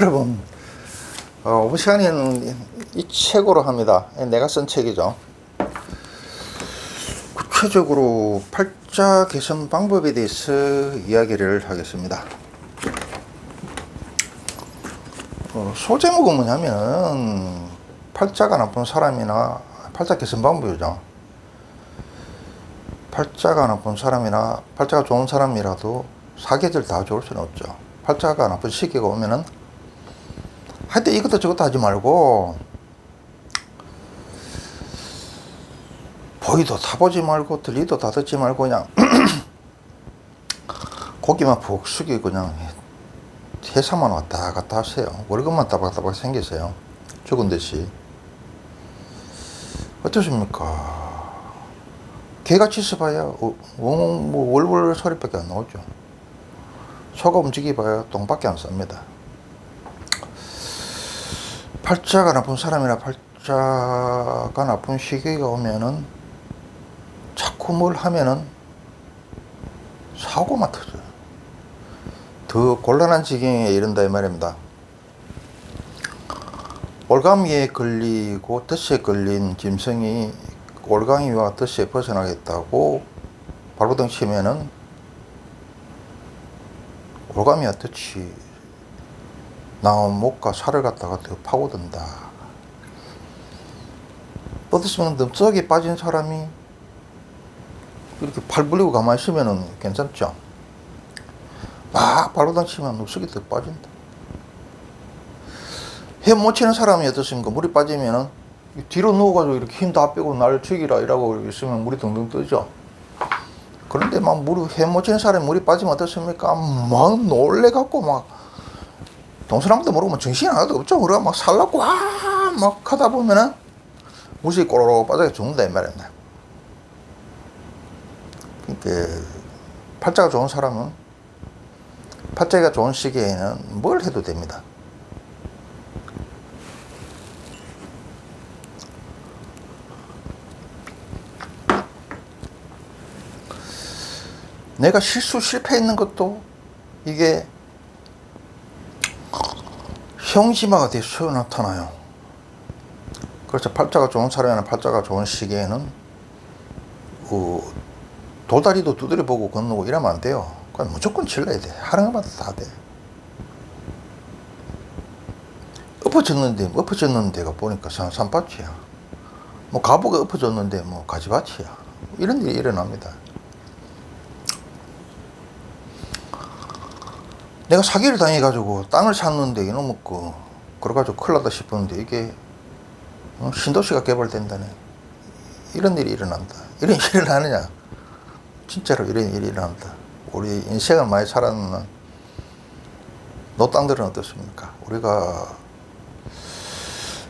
여러분, 어, 오브 시간에는 이 책으로 합니다. 내가 쓴 책이죠. 구체적으로 팔자 개선 방법에 대해서 이야기를 하겠습니다. 어, 소제목은 뭐냐면 팔자가 나쁜 사람이나 팔자 개선 방법이죠. 팔자가 나쁜 사람이나 팔자가 좋은 사람이라도 사계절 다 좋을 수는 없죠. 팔자가 나쁜 시기가 오면은 하여튼 이것도 저것도 하지 말고 보이도 타보지 말고 들리도 다 듣지 말고 그냥 고기만 푹 숙이고 그냥 회사만 왔다 갔다 하세요. 월급만 따박따박 생기세요. 죽은 듯이. 어떻습니까? 개같이 있어봐야 어, 엉, 뭐 월월 소리밖에 안 나오죠. 소가 움직여봐야 똥밖에 안 쌉니다. 팔자가 나쁜 사람이나 팔자가 나쁜 시기가 오면은 자꾸 뭘 하면은 사고만 터져요. 더 곤란한 지경에 이른다 이 말입니다. 올가미에 걸리고 덫에 걸린 짐승이 올가미와 덫에 벗어나겠다고 발버둥 치면은 올가미와 덫이 나온 목과 살을 갖다가 더 파고든다. 뻗었으면 넘쩍이 빠진 사람이 이렇게 팔 불리고 가만히 있으면은 괜찮죠. 막 발버둥 치면 눕석이 더 빠진다. 헤못 치는 사람이 어떻습니까? 물이 빠지면은 뒤로 누워가지고 이렇게 힘 다 빼고 날 죽이라 이라고 있으면 물이 덩덩 뜨죠. 그런데 막 물이 헤못 치는 사람이 물이 빠지면 어떻습니까? 막 놀래갖고 막 동서남도 모르고 뭐 정신이 하나도 없죠. 그러가 막 살라고 와막 하다 보면은 무시 꼬로록 빠져 죽는다 이 말입니다. 그러니까 팔자가 좋은 사람은 팔자가 좋은 시기에는 뭘 해도 됩니다. 내가 실수 실패했는 것도 이게 형지마가 돼서 나타나요. 그렇죠. 팔자가 좋은 사람이나 팔자가 좋은 시기에는 그 도다리도 두드려 보고 건너고 이러면 안 돼요. 그건 무조건 질러야 돼. 하는 것마다 다 돼. 엎어졌는데 엎어졌는 데가 보니까 산, 산밭이야. 뭐 가보가 엎어졌는데 뭐 가지밭이야. 이런 일이 일어납니다. 내가 사기를 당해가지고 땅을 샀는데 이놈의 거 그래가지고 큰일 났다 싶었는데 이게 어, 신도시가 개발된다네. 이런 일이 일어난다. 이런 일이 일어나느냐? 진짜로 이런 일이 일어난다. 우리 인생을 많이 살았는 노땅들은 어떻습니까? 우리가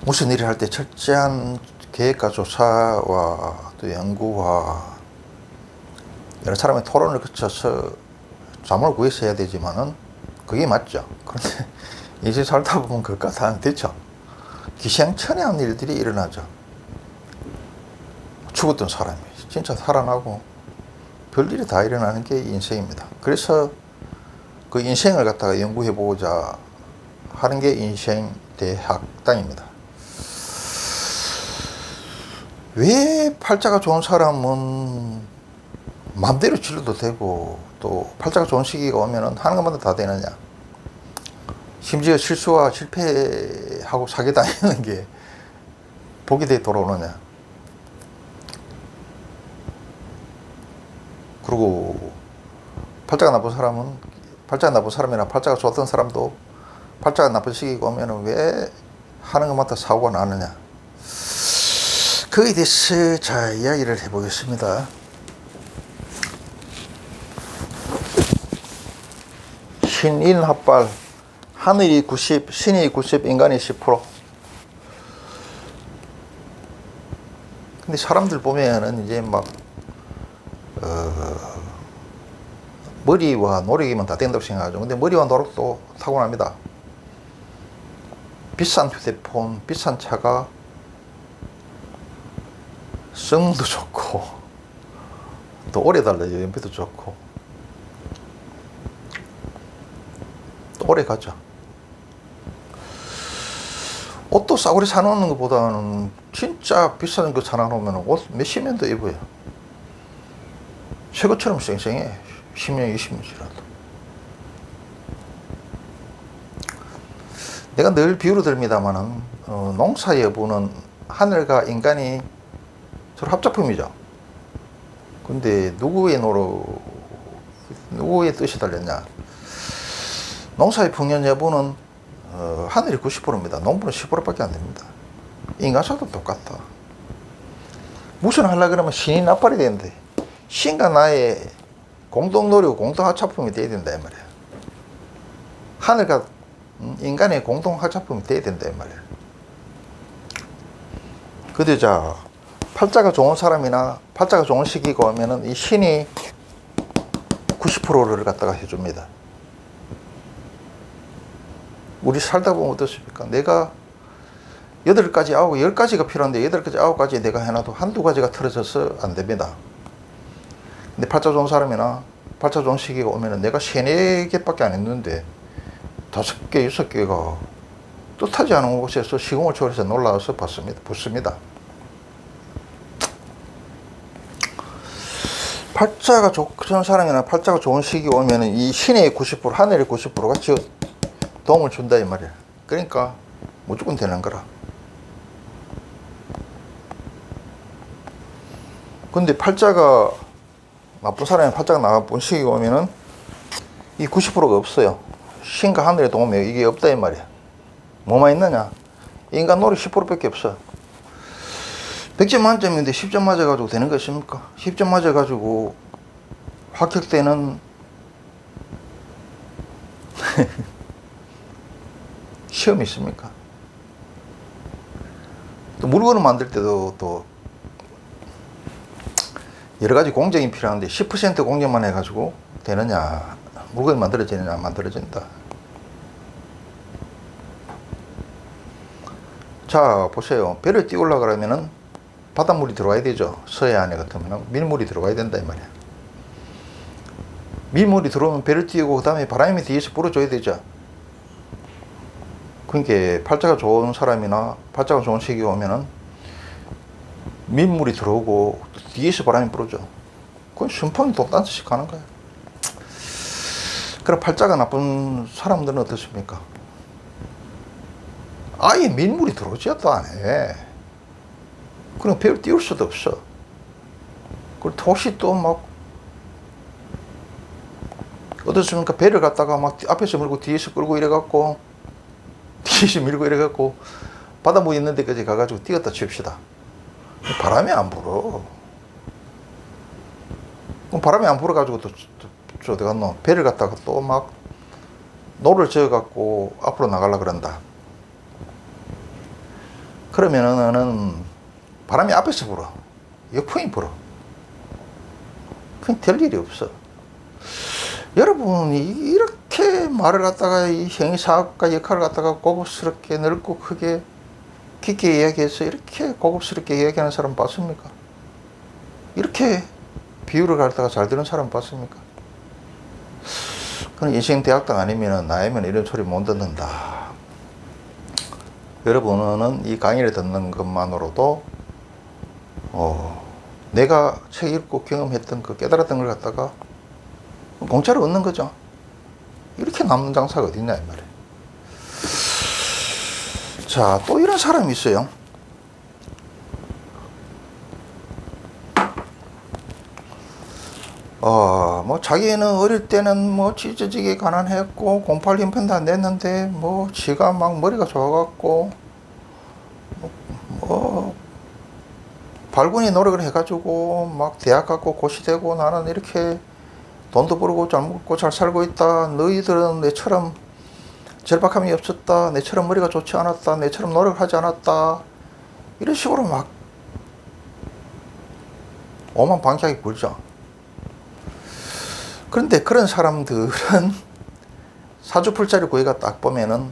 무슨 일을 할 때 철저한 계획과 조사와 또 연구와 여러 사람의 토론을 거쳐서 잠을 구해서 해야 되지만은 그게 맞죠. 그런데 이제 살다 보면 그것과 다 됐죠. 기생천외한 일들이 일어나죠. 죽었던 사람이 진짜 살아나고 별일이 다 일어나는 게 인생입니다. 그래서 그 인생을 갖다가 연구해 보고자 하는 게 인생 대학당입니다. 왜 팔자가 좋은 사람은 마음대로 질러도 되고 또 팔자가 좋은 시기가 오면은 하는 것마다 다 되느냐. 심지어 실수와 실패하고 사기 당하는 게 복이 돼 돌아오느냐. 그리고 팔자가 나쁜 사람은 팔자가 나쁜 사람이나 팔자가 좋았던 사람도 팔자가 나쁜 시기가 오면은 왜 하는 것마다 사고가 나느냐. 그에 대해서 자 이야기를 해보겠습니다. 신인 합발 하늘이 90, 신이 90, 인간이 10%. 근데 사람들 보면은 이제 막 어, 머리와 노력이면 다 된다고 생각하죠. 근데 머리와 노력도 타고납니다. 비싼 휴대폰, 비싼 차가 성능도 좋고 또 오래 달려요. 연비도 좋고 오래 가죠. 옷도 싸구려 사놓는 것보다는 진짜 비싼 거 사놔놓으면 옷 몇십 년도 입어요. 새 것처럼 쌩쌩해. 10년, 20년 지나도. 내가 늘 비유를 듭니다만은, 어, 농사 여부는 하늘과 인간이 서로 합작품이죠. 근데 누구의 노로, 누구의 뜻이 달렸냐. 농사의 풍년 여부는 어, 하늘이 90%입니다. 농부는 10%밖에 안 됩니다. 인간사도 똑같다. 무슨 하려 그러면 신이 나팔이 되는데 신과 나의 공동 노력, 공동 하차품이 돼야 된다 이 말이야. 하늘과 음, 인간의 공동 하차품이 돼야 된다 이 말이야. 근데 자 팔자가 좋은 사람이나 팔자가 좋은 시기가 오면은 이 신이 90%를 갖다가 해줍니다. 우리 살다 보면 어떻습니까? 내가 여덟 가지, 아홉, 열 가지가 필요한데 여덟 가지, 아홉 가지 내가 해놔도 한두 가지가 틀어져서 안 됩니다. 근데 팔자 좋은 사람이나 팔자 좋은 시기가 오면은 내가 세네 개밖에 안 했는데 다섯 개, 여섯 개가 뜻하지 않은 곳에서 시공을 초월해서 놀라서 봤습니다. 붙습니다. 팔자가 좋은 사람이나 팔자가 좋은 시기 오면은 이 신의 90% 하늘의 90%가 지 도움을 준다 이 말이야. 그러니까 무조건 되는 거라. 근데 팔자가 나쁜 사람이 팔자가 나쁜 시기가 오면은 이 90%가 없어요. 신과 하늘의 도움이 이게 없다 이 말이야. 뭐만 있느냐? 인간 노력 10%밖에 없어. 100점 만점인데 10점 맞아가지고 되는 거 있습니까? 10점 맞아가지고 합격되는 시험이 있습니까? 또 물건을 만들 때도 또 여러 가지 공정이 필요한데 10% 공정만 해가지고 되느냐 물건이 만들어지느냐 안 만들어진다. 자 보세요. 배를 띄우려 그러면은 바닷물이 들어와야 되죠. 서해 안에 같으면 밀물이 들어가야 된다 이 말이야. 밀물이 들어오면 배를 띄우고 그 다음에 바람이 뒤에서 불어줘야 되죠 그러니까 팔자가 좋은 사람이나 팔자가 좋은 시기가 오면은 민물이 들어오고 뒤에서 바람이 불어줘. 그건 순풍이 독단듯이 가는 거야. 그럼 팔자가 나쁜 사람들은 어떻습니까? 아예 민물이 들어오지도 않아. 그럼 배를 띄울 수도 없어. 그리고 도시 또 막, 어떻습니까? 배를 갖다가 막 앞에서 밀고 뒤에서 끌고 이래갖고, 뒤에서 밀고 이래갖고, 바닷물 있는 데까지 가가지고 뛰었다 칩시다. 바람이 안 불어. 바람이 안 불어가지고 또, 저, 저 어디 갔노? 배를 갖다가 또 막 노를 저어갖고 앞으로 나가려 그런다. 그러면은 바람이 앞에서 불어. 역풍이 불어. 그냥 될 일이 없어. 여러분 이 이렇게 말을 갖다가 이 형이사업가 역할을 갖다가 고급스럽게 넓고 크게 깊게 이야기해서 이렇게 고급스럽게 이야기하는 사람 봤습니까? 이렇게 비유를 갖다가 잘 들은 사람 봤습니까? 그건 인생 대학당 아니면 나이면 이런 소리 못 듣는다. 여러분은 이 강의를 듣는 것만으로도 어, 내가 책 읽고 경험했던 그 깨달았던 걸 갖다가 공짜로 얻는 거죠. 남는 장사가 어딨냐 이 말이에요. 자, 또 이런 사람이 있어요. 어, 뭐, 자기는 어릴 때는 뭐, 찢어지게 가난했고, 08 형편도 안 됐는데, 뭐, 지가 막 머리가 좋아갖고, 뭐, 뭐 발군이 노력을 해가지고, 막 대학 갔고, 고시되고, 나는 이렇게 돈도 벌고, 잘 먹고, 잘 살고 있다. 너희들은 내처럼 절박함이 없었다. 내처럼 머리가 좋지 않았다. 내처럼 노력하지 않았다. 이런 식으로 막 오만 방향이 불죠. 그런데 그런 사람들은 사주풀자리 구해가 딱 보면은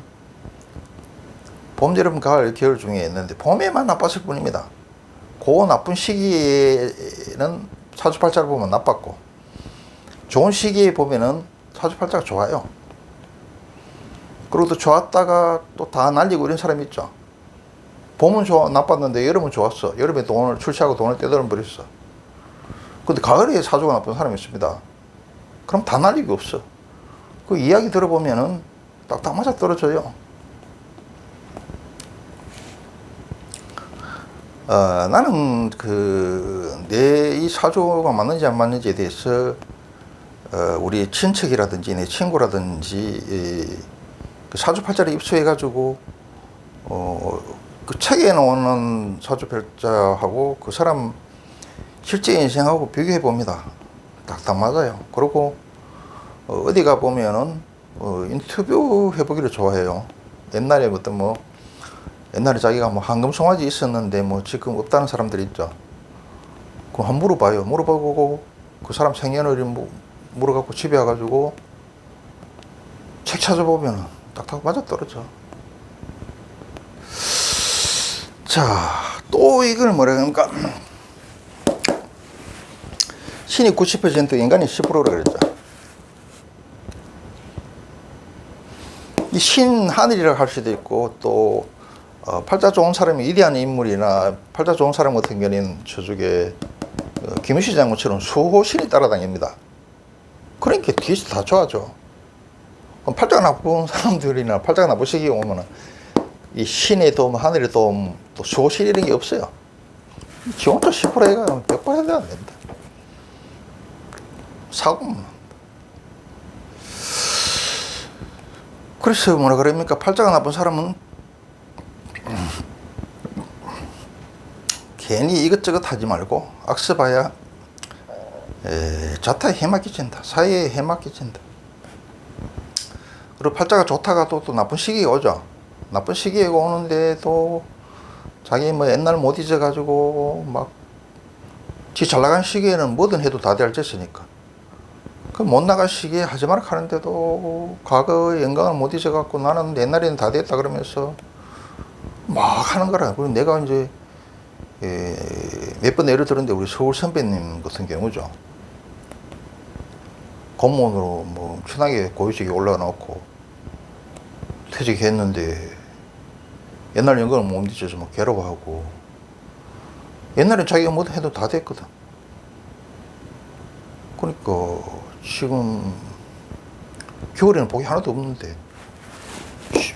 봄, 여름, 가을, 겨울 중에 있는데 봄에만 나빴을 뿐입니다. 그 나쁜 시기에는 사주팔자를 보면 나빴고 좋은 시기에 보면은 사주팔자가 좋아요. 그리고 또 좋았다가 또 다 날리고 이런 사람이 있죠. 봄은 좋아, 나빴는데 여름은 좋았어. 여름에 돈을 출시하고 돈을 떼들어 버렸어. 근데 가을에 사주가 나쁜 사람이 있습니다. 그럼 다 날리기 없어. 그 이야기 들어보면은 딱딱 맞아 떨어져요. 어, 나는 그 내 이 사주가 맞는지 안 맞는지에 대해서 어, 우리 친척이라든지 내 친구라든지 이, 그 사주팔자를 입수해가지고 어, 그 책에 나오는 사주팔자하고 그 사람 실제 인생하고 비교해 봅니다. 딱딱 맞아요. 그리고 어, 어디 가 보면은 어, 인터뷰 해보기를 좋아해요. 옛날에 어떤 뭐 옛날에 자기가 뭐 황금 송아지 있었는데 뭐 지금 없다는 사람들 있죠. 그거 한번 물어봐요. 물어보고 그 사람 생년월일 뭐 물어갖고 집에 와가지고 책 찾아보면은 딱딱 맞아 떨어져. 자, 또 이걸 뭐라 그러니까 신이 90% 인간이 10%라 그랬죠. 이 신 하늘이라고 할 수도 있고 또 어, 팔자 좋은 사람이 위대한 인물이나 팔자 좋은 사람 같은 경우는 저쪽에 어, 김유시 장군처럼 수호신이 따라다닙니다. 그러니까 뒤에서 다 좋아져. 그럼 팔자가 나쁜 사람들이나 팔자가 나쁜 시기가 오면은 이 신의 도움, 하늘의 도움, 또 수호신 이런 게 없어요. 지 혼자 10% 해가 100% 해도 안 된다. 사고만. 그래서 뭐라 그럽니까? 팔자가 나쁜 사람은 괜히 이것저것 하지 말고 악서봐야 에, 자타에 해맞기친다. 사회에 해맞기친다. 그리고 팔자가 좋다가 또, 또 나쁜 시기가 오죠. 나쁜 시기가 오는데도 자기 뭐 옛날 못 잊어가지고 막 지 잘 나간 시기에는 뭐든 해도 다될 짓이니까. 그 못 나갈 시기에 하지 마라 하는데도 과거의 영광을 못 잊어갖고 나는 옛날에는 다 됐다 그러면서 막 하는 거라. 그리고 내가 이제 예, 몇번 예를 들었는데 우리 서울 선배님 같은 경우죠. 공무원으로 뭐 엄청나게 고위직에 올라놓고 퇴직했는데 옛날 연금을 못 잊어서 막 괴로워하고 옛날에 자기가 뭐 해도 다 됐거든. 그러니까 지금 겨울에는 복이 하나도 없는데 시-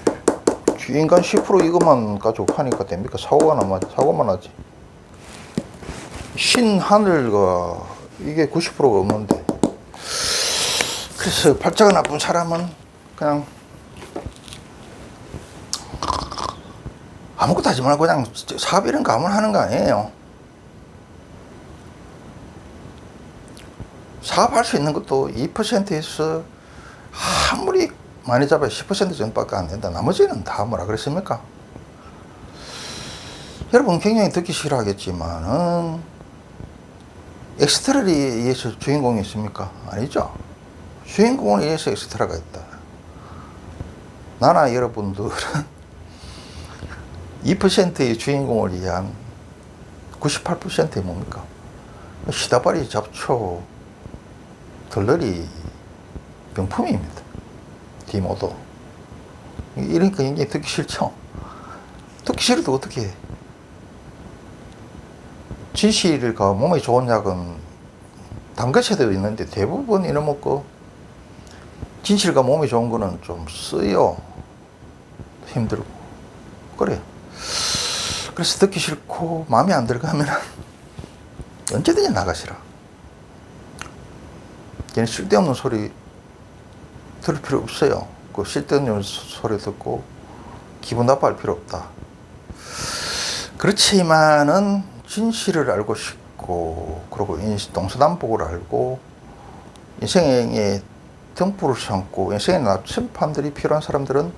인간 10% 이것만 가지고 하니까 됩니까? 사고가 나면 사고만 하지. 신 하늘과 이게 90%가 없는데 그래서 팔자가 나쁜 사람은 그냥 아무것도 하지 말고 그냥 사업 이런 거 아무나 하는 거 아니에요. 사업할 수 있는 것도 2%에서 아무리 많이 잡아야 10% 정도밖에 안 된다. 나머지는 다 뭐라 그랬습니까? 여러분 굉장히 듣기 싫어하겠지만은 엑스트라에 의해서 주인공이 있습니까? 아니죠. 주인공에 의해서 엑스트라가 있다. 나나 여러분들은 2%의 주인공을 위한 98%의 뭡니까? 시다바리 잡초, 덜러리 명품입니다. 디모도. 이러니까 굉장히 듣기 싫죠? 듣기 싫어도 어떻게 해? 진실과 몸에 좋은 약은 담가채도 있는데 대부분 이놈먹고 진실과 몸에 좋은 거는 좀 쓰요. 힘들고. 그래. 그래서 듣기 싫고 마음에 안 들어가면 언제든지 나가시라. 걔는 쓸데없는 소리 들을 필요 없어요. 그 쓸데없는 소리 듣고 기분 나빠할 필요 없다. 그렇지만은 진실을 알고 싶고 그리고 동서남북을 알고 인생의 등불을 삼고 인생의 나침판들이 필요한 사람들은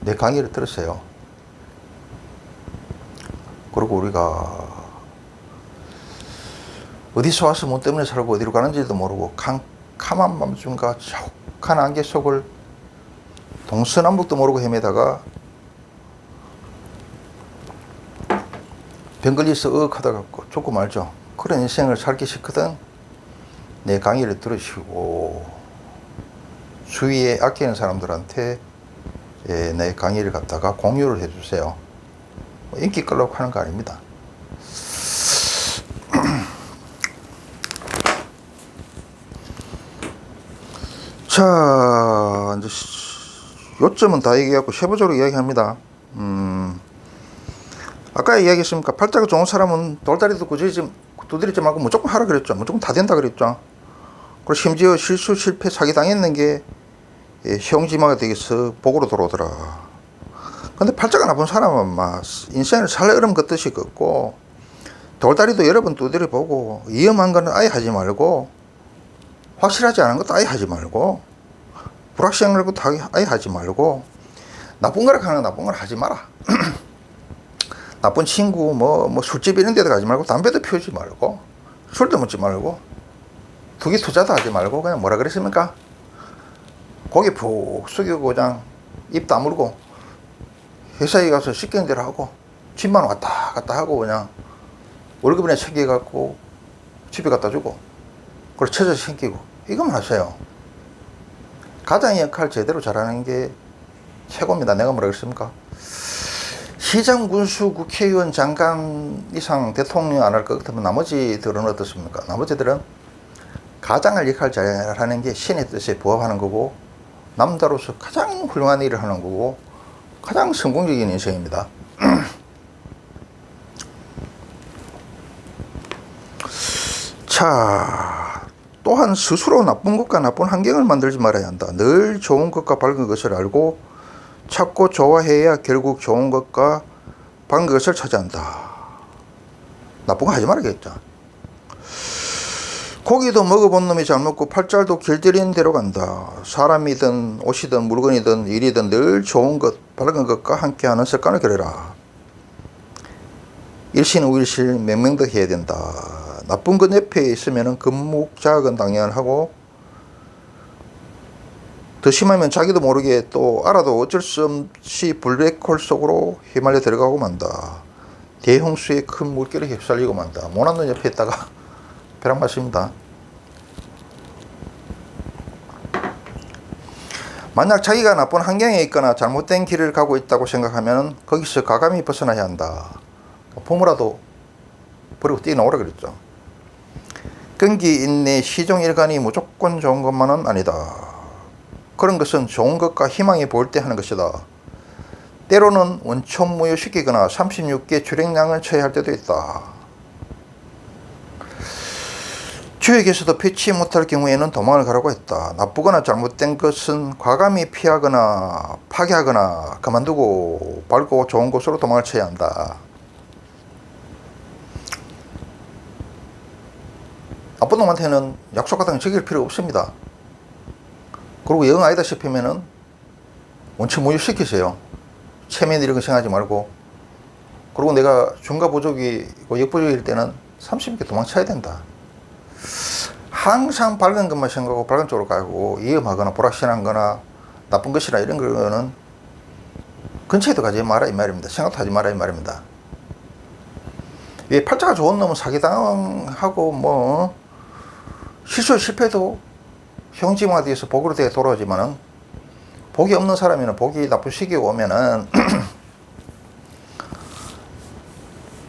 내 강의를 들으세요. 그리고 우리가 어디서 와서 뭐 때문에 살고 어디로 가는지도 모르고 캄캄한 밤중과 촉한 안개 속을 동서남북도 모르고 헤매다가 병 걸려서 어억하다 갖고 죽고 말죠. 그런 인생을 살기 싫거든. 내 강의를 들으시고 주위에 아끼는 사람들한테 예, 내 강의를 갖다가 공유를 해주세요. 뭐 인기 끌려고 하는 거 아닙니다. 자, 이제 시- 요점은 다 얘기하고 세부적으로 이야기합니다. 음, 아까 이야기했습니까? 팔자가 좋은 사람은 돌다리도 굳이 두드리지 말고 무조건 하라 그랬죠. 무조건 다 된다 그랬죠. 그리고 심지어 실수, 실패, 사기 당했는 게 예, 형지마가 되겠어 복으로 들어오더라. 근데 팔자가 나쁜 사람은 막 인생을 살 얼음 걷듯이 걷고 돌다리도 여러 번 두드려 보고 위험한 거는 아예 하지 말고 확실하지 않은 것도 아예 하지 말고 불확실한 것도 아예- 하지 말고 나쁜 거라 하는 거 나쁜 걸 하지 마라. 나쁜 친구 뭐 뭐 술집 이런 데도 가지 말고 담배도 피우지 말고 술도 먹지 말고 투기 투자도 하지 말고 그냥 뭐라 그랬습니까? 고개 푹 숙이고 그냥 입 다물고 회사에 가서 시키는 대로 하고 집만 왔다 갔다 하고 그냥 월급이나 챙겨갖고 집에 갖다 주고 그리고 처져 챙기고 이것만 하세요. 가장의 역할 제대로 잘하는 게 최고입니다. 내가 뭐라 그랬습니까? 시장, 군수, 국회의원, 장관 이상 대통령 안 할 것 같으면 나머지들은 어떻습니까? 나머지들은 가장 할 역할 잘 하는 게 신의 뜻에 부합하는 거고 남자로서 가장 훌륭한 일을 하는 거고 가장 성공적인 인생입니다. 자, 또한 스스로 나쁜 것과 나쁜 환경을 만들지 말아야 한다. 늘 좋은 것과 밝은 것을 알고 찾고 좋아해야 결국 좋은 것과 밝은 것을 찾아한다. 나쁜 거 하지 말아야겠죠. 고기도 먹어본 놈이 잘 먹고 팔짤도 길들이는 대로 간다. 사람이든 옷이든 물건이든 일이든 늘 좋은 것, 밝은 것과 함께하는 습관을 기르라. 일신 우일실 명명도 해야 된다. 나쁜 것 옆에 있으면 금묵자학은 당연하고 더 심하면 자기도 모르게 또 알아도 어쩔 수 없이 블랙홀 속으로 휘말려 들어가고 만다. 대홍수의 큰 물결에 휩쓸리고 만다. 모난 놈 옆에 있다가 벼락 맞습니다. 만약 자기가 나쁜 환경에 있거나 잘못된 길을 가고 있다고 생각하면 거기서 과감히 벗어나야 한다. 부모라도 버리고 뛰어나오라 그랬죠. 끈기, 인내, 시종일관이 무조건 좋은 것만은 아니다. 그런 것은 좋은 것과 희망이 보일 때 하는 것이다. 때로는 원천 무효시키거나 36개 출행량을 쳐야 할 때도 있다. 주역에서도 피치 못할 경우에는 도망을 가라고 했다. 나쁘거나 잘못된 것은 과감히 피하거나 파괴하거나 그만두고 밝고 좋은 곳으로 도망을 쳐야 한다. 나쁜 놈한테는 약속 같은 거 지킬 필요 없습니다. 그리고 영 아니다 싶으면은 원천 무효 시키세요. 체면 이런 거 생각하지 말고. 그리고 내가 중과 부족이고 역부족일 때는 30개 도망쳐야 된다. 항상 밝은 것만 생각하고 밝은 쪽으로 가고 위험하거나 불확실한 거나 나쁜 것이나 이런 거는 근처에도 가지 마라 이 말입니다. 생각도 하지 마라 이 말입니다. 왜 팔자가 좋은 놈은 사기당하고 뭐 실수 실패도 형지마디에서 복으로 되게 돌아오지만은 복이 없는 사람이나 복이 나쁜 시기가 오면은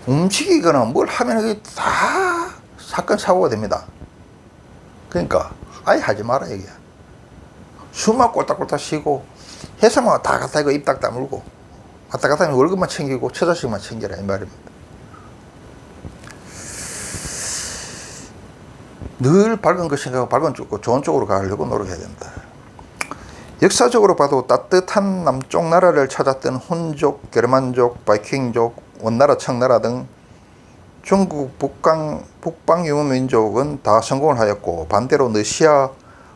움직이거나 뭘 하면 이게 다 사건 사고가 됩니다. 그러니까 아예 하지 마라 이게. 숨만 꼴딱꼴딱 쉬고 회사만 다 갔다 이거 입 딱 다물고 왔다 갔다 하면 월급만 챙기고 처자식만 챙겨라 이 말입니다. 늘 밝은 것 생각하고 밝은 쪽, 좋은 쪽으로 가려고 노력해야 된다. 역사적으로 봐도 따뜻한 남쪽 나라를 찾았던 훈족, 게르만족, 바이킹족, 원나라, 청나라 등 중국 북방, 북방 유무 민족은 다 성공을 하였고 반대로 러시아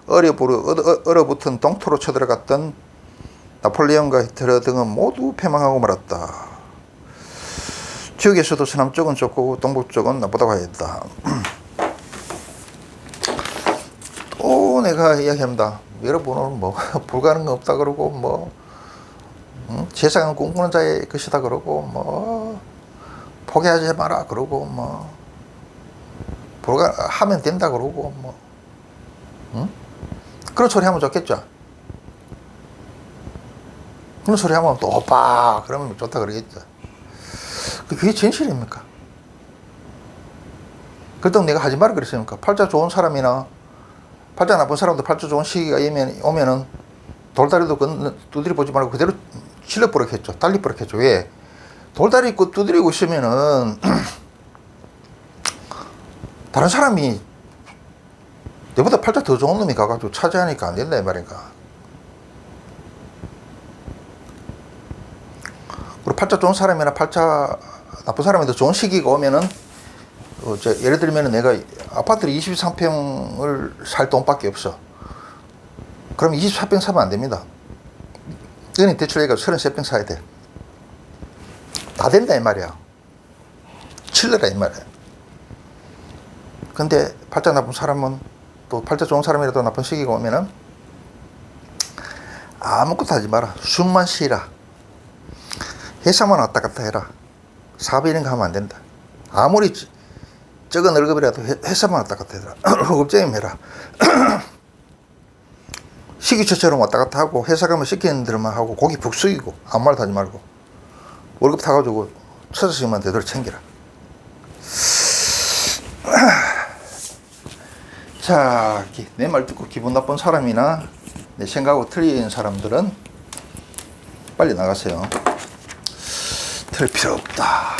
얼어부르, 얼어- 얼어붙은 동토로 쳐들어갔던 나폴레옹과 히틀러 등은 모두 패망하고 말았다. 지역에서도 서남 쪽은 좋고 동북 쪽은 나쁘다고 하였다. 또 내가 이야기합니다. 여러분은 뭐 불가능은 없다 그러고 뭐 응? 세상은 꿈꾸는 자의 것이다 그러고 뭐 포기하지 마라 그러고 뭐 불가 하면 된다 그러고 뭐 응? 그런 소리 하면 좋겠죠. 그런 소리 하면 또 오빠 그러면 좋다 그러겠죠. 그게 진실입니까? 그렇다고 내가 하지 말라 그랬습니까? 팔자 좋은 사람이나 팔자 나쁜 사람도 팔자 좋은 시기가 오면, 오면은 돌다리도 건- 두드려 보지 말고 그대로 질러버렸겠죠 달리버렸겠죠. 왜? 돌다리 있고 두드리고 있으면은 다른 사람이 내보다 팔자 더 좋은 놈이 가가지고 차지하니까 안 된다 이 말인가. 그리고 팔자 좋은 사람이나 팔자 나쁜 사람이 더 좋은 시기가 오면은 어, 저 예를 들면 내가 아파트를 23평을 살 돈밖에 없어. 그럼 24평 사면 안 됩니다. 은행 대출 얘가 33평 사야 돼. 다 된다 이 말이야. 칠러라 이 말이야. 근데 팔자 나쁜 사람은 또 팔자 좋은 사람이라도 나쁜 시기가 오면은 아무것도 하지 마라. 숨만 쉬라. 회사만 왔다 갔다 해라. 거 하면 안 된다. 아무리 지- 적은 월급이라도 회- 회사만 왔다 갔다 해라. 월급쟁이 해라. 시기처처럼 왔다 갔다 하고 회사 가면 시키는 대로만 하고 고기 푹 숙이고 아무 말도 하지 말고 월급 타가지고 처자식만 되도록 챙기라. 자, 내 말 듣고 기분 나쁜 사람이나 내 생각하고 틀린 사람들은 빨리 나가세요. 틀 필요 없다.